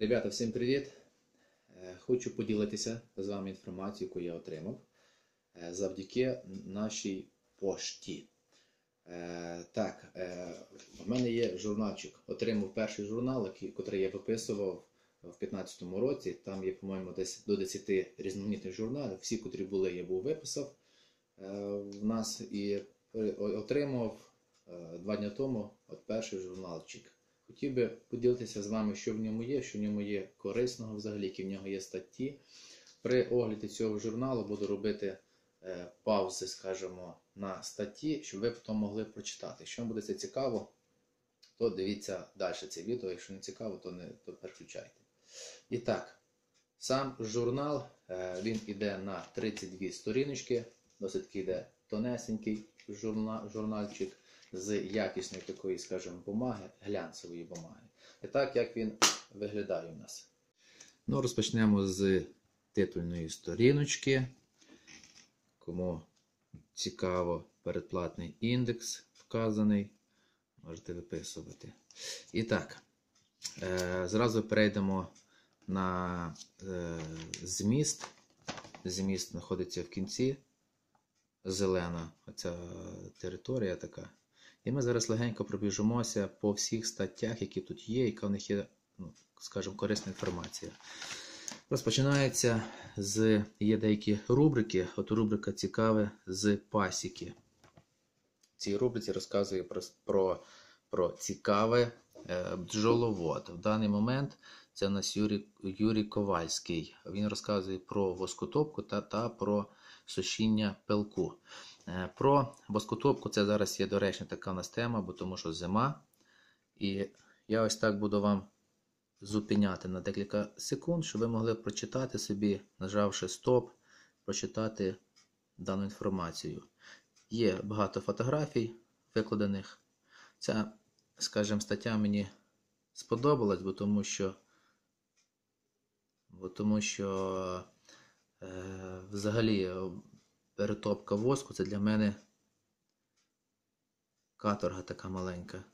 Ребята, всім привіт! Е, Хочу поділитися з вами інформацією, яку я отримав е, завдяки нашій пошті. Е, Так, в мене є журнальчик. Отримав перший журнал, який, я виписував в 2015 році. Там є, по-моєму, десь до 10 різноманітних журналів. Всі, котрі були, я був виписав в нас і отримав два дні тому от перший журналчик. Хотів би поділитися з вами, що в ньому є, що в ньому є корисного взагалі, які в нього є статті. При огляді цього журналу буду робити е, паузи, скажімо, на статті, щоб ви потім могли прочитати. Якщо вам буде це цікаво, то дивіться далі це відео. Якщо не цікаво, то не то переключайте. І так, сам журнал е, він іде на 32 сторіночки, досить йде тонесенький журна, журнальчик з якісної такої, скажімо, бумаги, глянцевої бумаги. І так, як він виглядає у нас. Ну, розпочнемо з титульної сторіночки. Кому цікаво, передплатний індекс вказаний, можете виписувати. І так, е, зразу перейдемо на е, зміст. Зміст знаходиться в кінці. Зелена оця територія така. І ми зараз легенько пробіжимося по всіх статтях, які тут є, яка в них є, ну, скажімо, корисна інформація. Розпочинається з є деякі рубрики. От рубрика цікаве з пасіки. В цій рубриці розказує про, про, про цікаве е, бджоловод. В даний момент це у нас Юрій, Юрій Ковальський. Він розказує про воскотопку та, та про сушіння пилку. Е, Про воскотопку це зараз є доречна така у нас тема, бо тому що зима. І я ось так буду вам зупиняти на декілька секунд, щоб ви могли прочитати собі, нажавши стоп, прочитати дану інформацію. Є багато фотографій викладених. Ця, скажімо, стаття мені сподобалась, бо тому що, бо тому що е, взагалі перетопка воску це для мене каторга така маленька.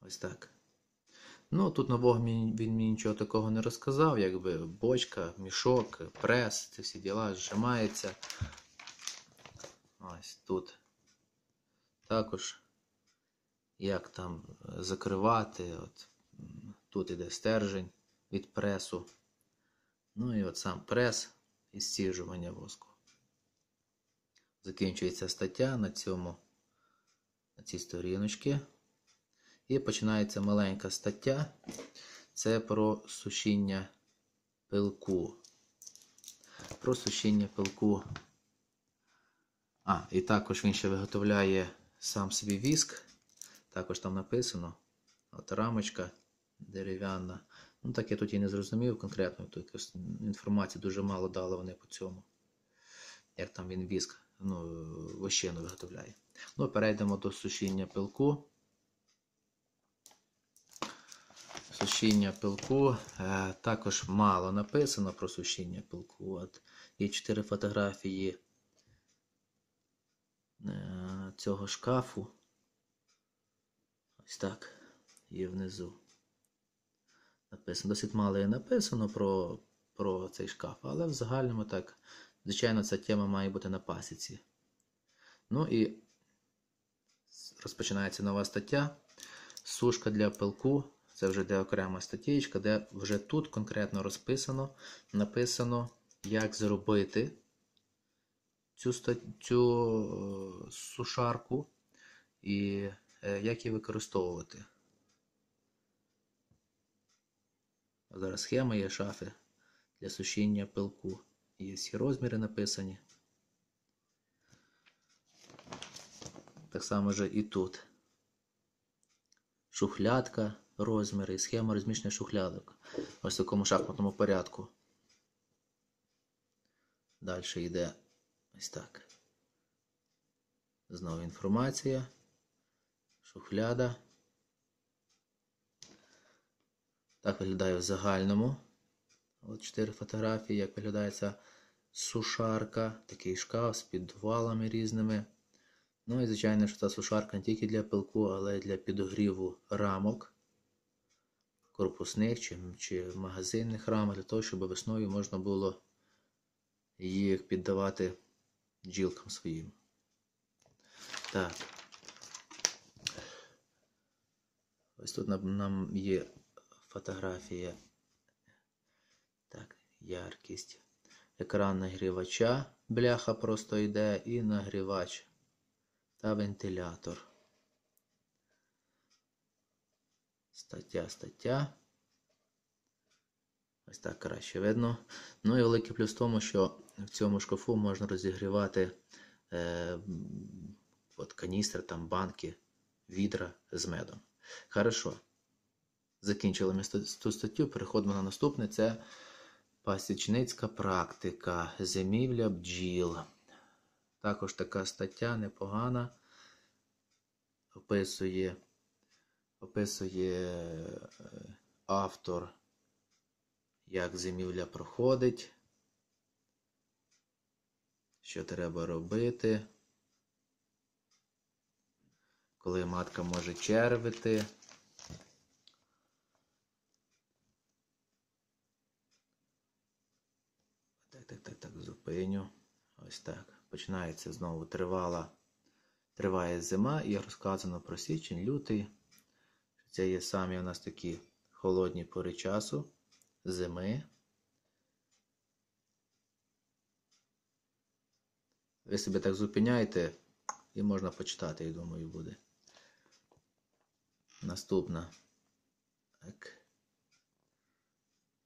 Ось так. Ну, тут нового він мені нічого такого не розказав, якби бочка, мішок, прес, ці всі діла зжимається. Ось тут. Також як там закривати. От, Тут іде стержень від пресу. Ну і от сам прес і стіжування воску. Закінчується стаття на цьому, на цій сторіночці. І починається маленька стаття. Це про сушіння пилку. Про сушіння пилку. А, і також він ще виготовляє сам собі віск. Також там написано. От рамочка дерев'яна. Ну, так я тут і не зрозумів конкретно. Інформації дуже мало дали вони по цьому. Як там він віск, ну, вощину виготовляє. Ну, перейдемо до сушіння пилку. Сушіння пилку. Е, також мало написано про сушіння пилку. От Є чотири фотографії е, цього шкафу. Ось так. Є внизу. Написано. Досить мало є написано про про цей шкаф, але в загальному так, звичайно, ця тема має бути на пасіці. Ну і розпочинається нова стаття. Сушка для пилку. Це вже де окрема статтєчка, де вже тут конкретно розписано, написано, як зробити цю цю сушарку і як її використовувати. Зараз схема є шафи для сушіння пилку. Є всі розміри написані. Так само же і тут. Шухлядка, розміри і схема розміщення шухлядок. Ось в такому шахматному порядку. Далі йде ось так. Знову інформація. Шухляда. Так виглядає в загальному. От чотири фотографії, як виглядає ця сушарка, такий шкаф з підвалами різними. Ну і, звичайно, що ця сушарка не тільки для пилку, але й для підогріву рамок. корпусних чи, чи магазинних рамах, для того, щоб весною можна було їх піддавати бджілкам своїм. Так. Ось тут нам є фотографія. Так, яркість. Екран нагрівача, бляха просто йде, і нагрівач та вентилятор. Стаття, стаття. Ось так краще видно. Ну і великий плюс в тому, що в цьому шкафу можна розігрівати е, от каністри, там банки, відра з медом. Хорошо. Закінчили ми ту статтю, переходимо на наступне. Це пасічницька практика, зимівля бджіл. Також така стаття непогана. Описує, описує е, автор, як зимівля проходить, що треба робити, коли матка може червити. Так, так, так, зупиню. Ось так. Починається знову тривала, триває зима і розказано про січень, лютий. Це є самі у нас такі холодні пори часу, зими. Ви себе так зупиняєте і можна почитати, я думаю, буде. Наступна. Так.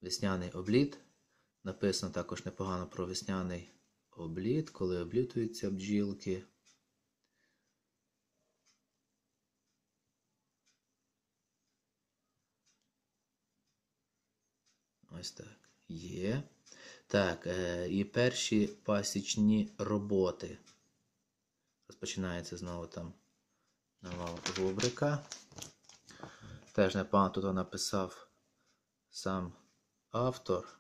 Весняний обліт. Написано також непогано про весняний обліт, коли облітуються бджілки. Ось так. Є. Так, е, і перші пасічні роботи. Розпочинається знову там нова рубрика. Теж непогано тут написав сам автор.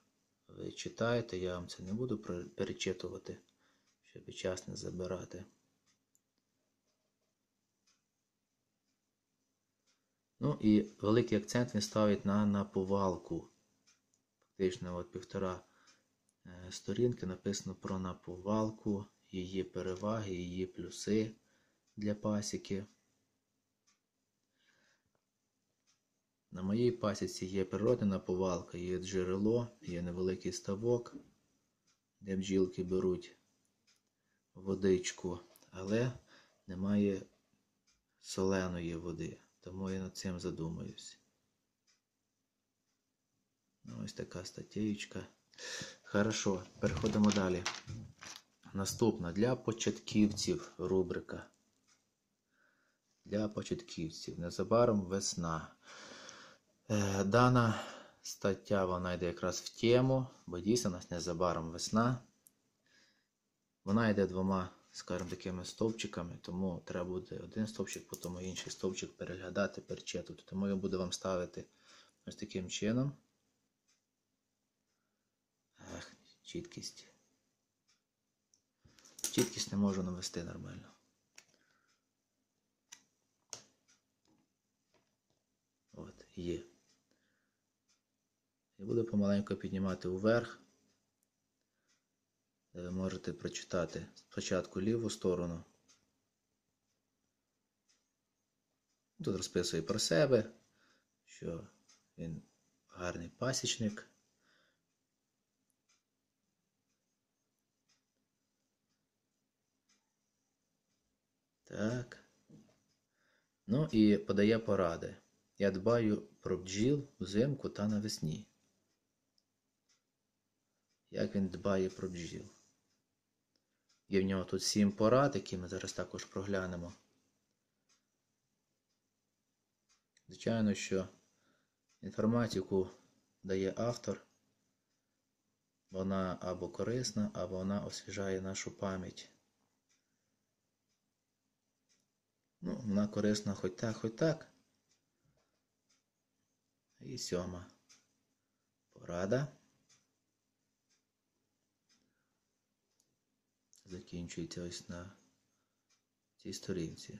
Ви читаєте, я вам це не буду перечитувати, щоб час не забирати. Ну і великий акцент він ставить на наповалку. Фактично, от півтора е, сторінки написано про наповалку, її переваги, її плюси для пасіки. На моїй пасіці є природна наповалка, є джерело, є невеликий ставок, де бджілки беруть водичку, але немає соленої води, тому я над цим задумаюсь. Ну, ось така статтєючка. Хорошо, переходимо далі. Наступна для початківців рубрика. Для початківців. Незабаром весна. Е, дана стаття вона йде якраз в тему, бо дійсно у нас незабаром весна. Вона йде двома, скажімо, такими стовпчиками, тому треба буде один стовпчик, потім інший стовпчик переглядати, перечитувати. Тому я буду вам ставити ось таким чином. Ех, чіткість. Чіткість не можу навести нормально. От, є. І буду помаленьку піднімати вверх, де ви можете прочитати спочатку ліву сторону. Тут розписує про себе, що він гарний пасічник. Так. Ну і подає поради. Я дбаю про бджіл взимку та навесні як він дбає про бджіл. Є в нього тут сім порад, які ми зараз також проглянемо. Звичайно, що інформацію, яку дає автор, вона або корисна, або вона освіжає нашу пам'ять. Ну, вона корисна хоч так, хоч так. І сьома порада. Закінчується ось на цій сторінці.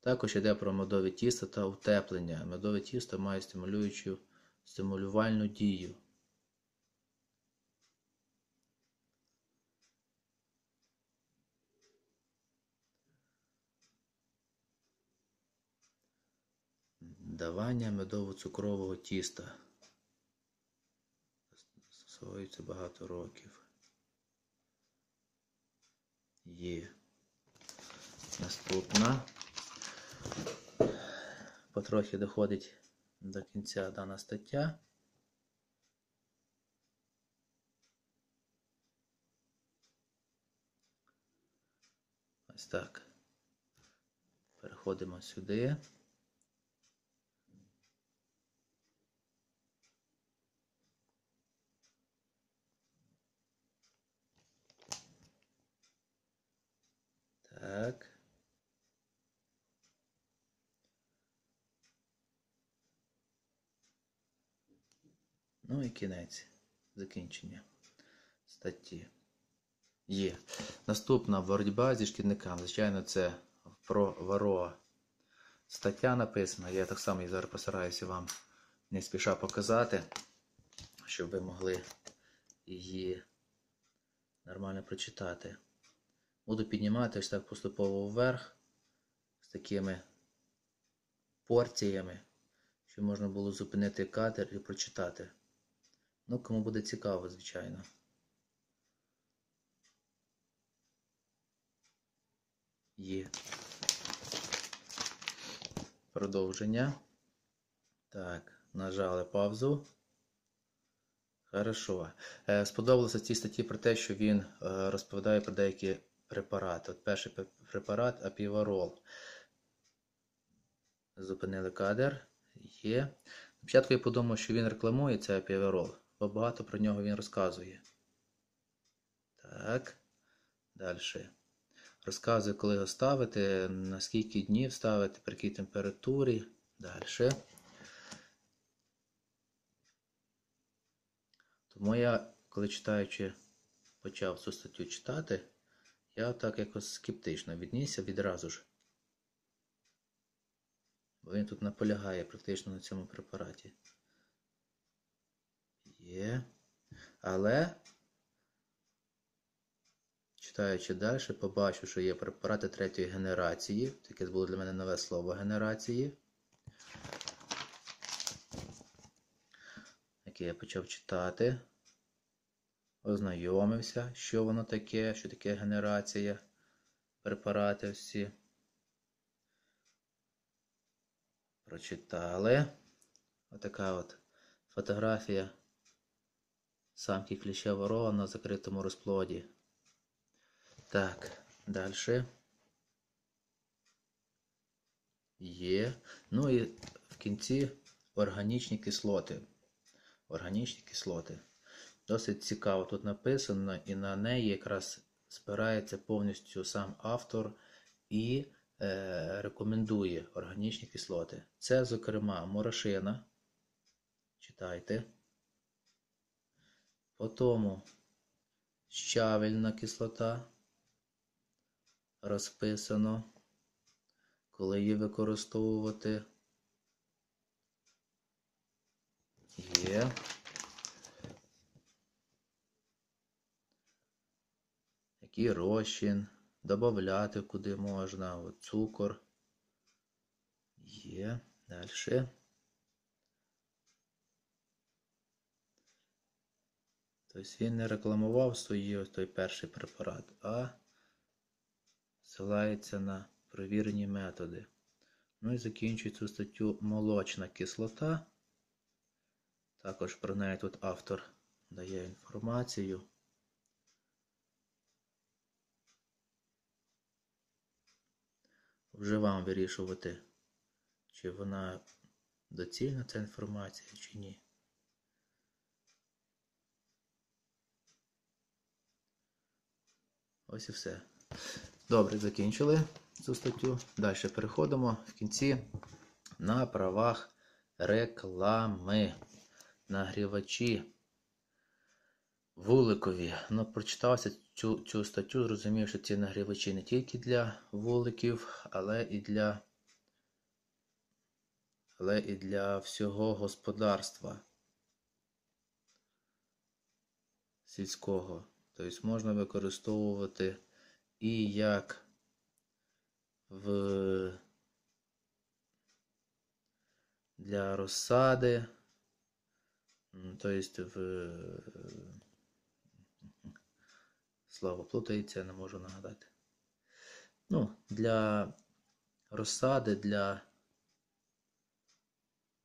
Також йде про медове тісто та утеплення. Медове тісто має стимулюючу стимулювальну дію. Давання медово-цукрового тіста. Застосовується багато років. Є. Наступна. Потрохи доходить до кінця дана стаття. Ось так. Переходимо сюди. Так. Ну і кінець закінчення статті. Є. Наступна боротьба зі шкідниками. Звичайно, це про вароа. Стаття написана. Я так само і зараз постараюся вам не спіша показати, щоб ви могли її нормально прочитати. Буду піднімати ось так поступово вверх з такими порціями, щоб можна було зупинити кадр і прочитати. Ну, кому буде цікаво, звичайно. Є. Продовження. Так, нажали паузу. Хорошо. Е, Сподобалося цій статті про те, що він е, розповідає про деякі препарати. От перший препарат апіварол. Зупинили кадр. Є. Спочатку я подумав, що він рекламує цей апіварол, бо багато про нього він розказує. Так. Далі. Розказує, коли його ставити, на скільки днів ставити, при якій температурі. Далі. Тому я, коли читаючи, почав цю статтю читати, я так якось скептично віднісся відразу ж. Бо він тут наполягає практично на цьому препараті. Є. Але, читаючи далі, побачу, що є препарати третьої генерації. Таке було для мене нове слово генерації. Яке я почав читати. Ознайомився, що воно таке, що таке генерація, препарати всі. Прочитали. Отака от фотографія самки кліща ворога на закритому розплоді. Так, далі. Є. Ну і в кінці органічні кислоти. Органічні кислоти. Досить цікаво тут написано, і на неї якраз спирається повністю сам автор і е, рекомендує органічні кислоти. Це, зокрема, морошина. Читайте. Потім щавельна кислота. Розписано, коли її використовувати. Є. який розчин, додати куди можна, цукор. Є. Далі. Тобто він не рекламував свої той перший препарат, а ссилається на провірені методи. Ну і закінчує цю статтю молочна кислота. Також про неї тут автор дає інформацію. Вже вам вирішувати, чи вона доцільна ця інформація, чи ні. Ось і все. Добре, закінчили цю статтю. Далі переходимо в кінці на правах реклами. Нагрівачі вуликові. Ну, Прочитався цю цю статтю, зрозумів, що ці нагрівачі не тільки для вуликів, але і для але і для всього господарства сільського. Тобто можна використовувати і як в для розсади, тобто в слово плутається, не можу нагадати. Ну, для розсади, для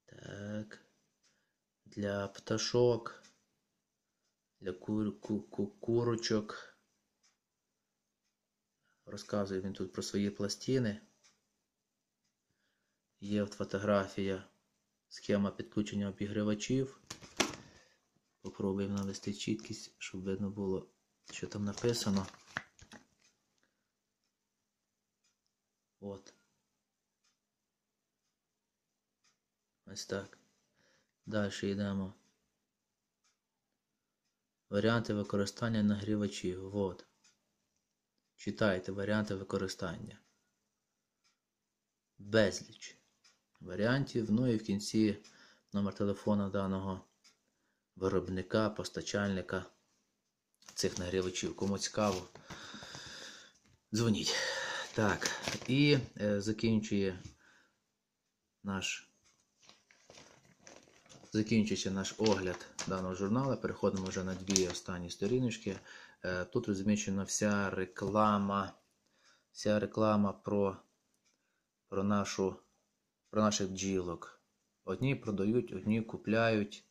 так, для пташок, для кур, ку, ку, курочок. Розказує він тут про свої пластини. Є от фотографія, схема підключення обігрівачів. Попробуємо навести чіткість, щоб видно було, що там написано. От. Ось так. Далі йдемо. Варіанти використання нагрівачів. Вот. Читайте варіанти використання. Безліч варіантів. Ну і в кінці номер телефона даного виробника, постачальника цих нагрівачів. Кому цікаво, дзвоніть. Так, і е, закінчує наш. Закінчується наш огляд даного журналу. Переходимо вже на дві останні сторіночки. Е, Тут розміщена вся реклама, вся реклама про, про, нашу, про наших бджілок. Одні продають, одні купляють.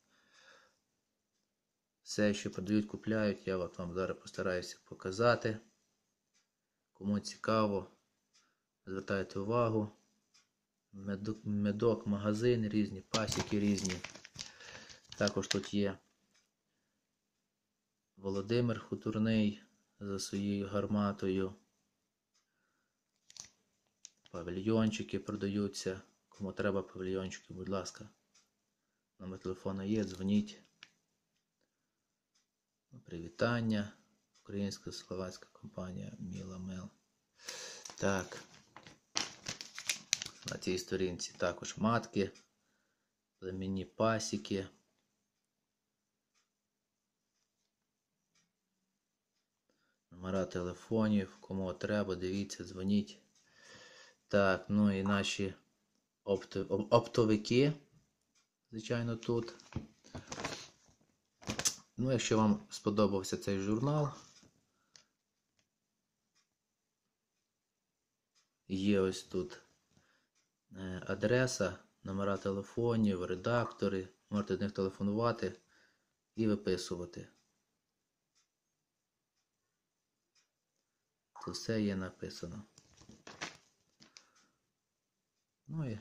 Все, що продають, купляють, я от вам зараз постараюся показати. Кому цікаво, звертайте увагу. Медок, медок магазин різні, пасіки різні. Також тут є Володимир Хутурний за своєю гарматою. Павільйончики продаються. Кому треба павільйончики, будь ласка. Номер телефона є, дзвоніть. Привітання. Українська словацька компанія Міла Мел. Так. На цій сторінці також матки, племінні пасіки. Номера телефонів, кому треба, дивіться, дзвоніть. Так, ну і наші опто, оп- оптовики, звичайно, тут. Ну, якщо вам сподобався цей журнал, є ось тут е, адреса, номера телефонів, редактори. Можете до них телефонувати і виписувати. Тут все є написано. Ну і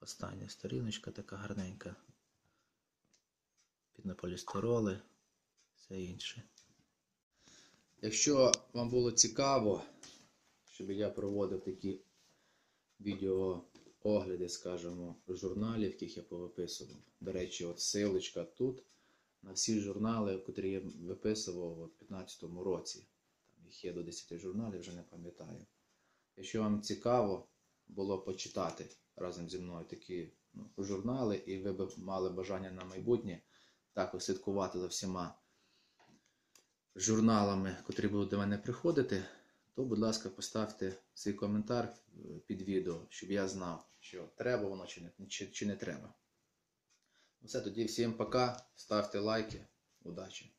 остання сторіночка така гарненька. Пінополістироли, все інше. Якщо вам було цікаво, щоб я проводив такі відеоогляди, скажімо, журналів, яких я повиписував. До речі, от силочка тут на всі журнали, котрі я виписував у 2015 році. Їх є до 10 журналів, вже не пам'ятаю. Якщо вам цікаво було почитати разом зі мною такі ну, журнали, і ви б мали бажання на майбутнє також слідкувати за всіма журналами, котрі будуть до мене приходити, то, будь ласка, поставте свій коментар е, під відео, щоб я знав, що треба воно чи не, чи, чи не треба. Ну, Все, тоді всім пока, ставте лайки, удачі!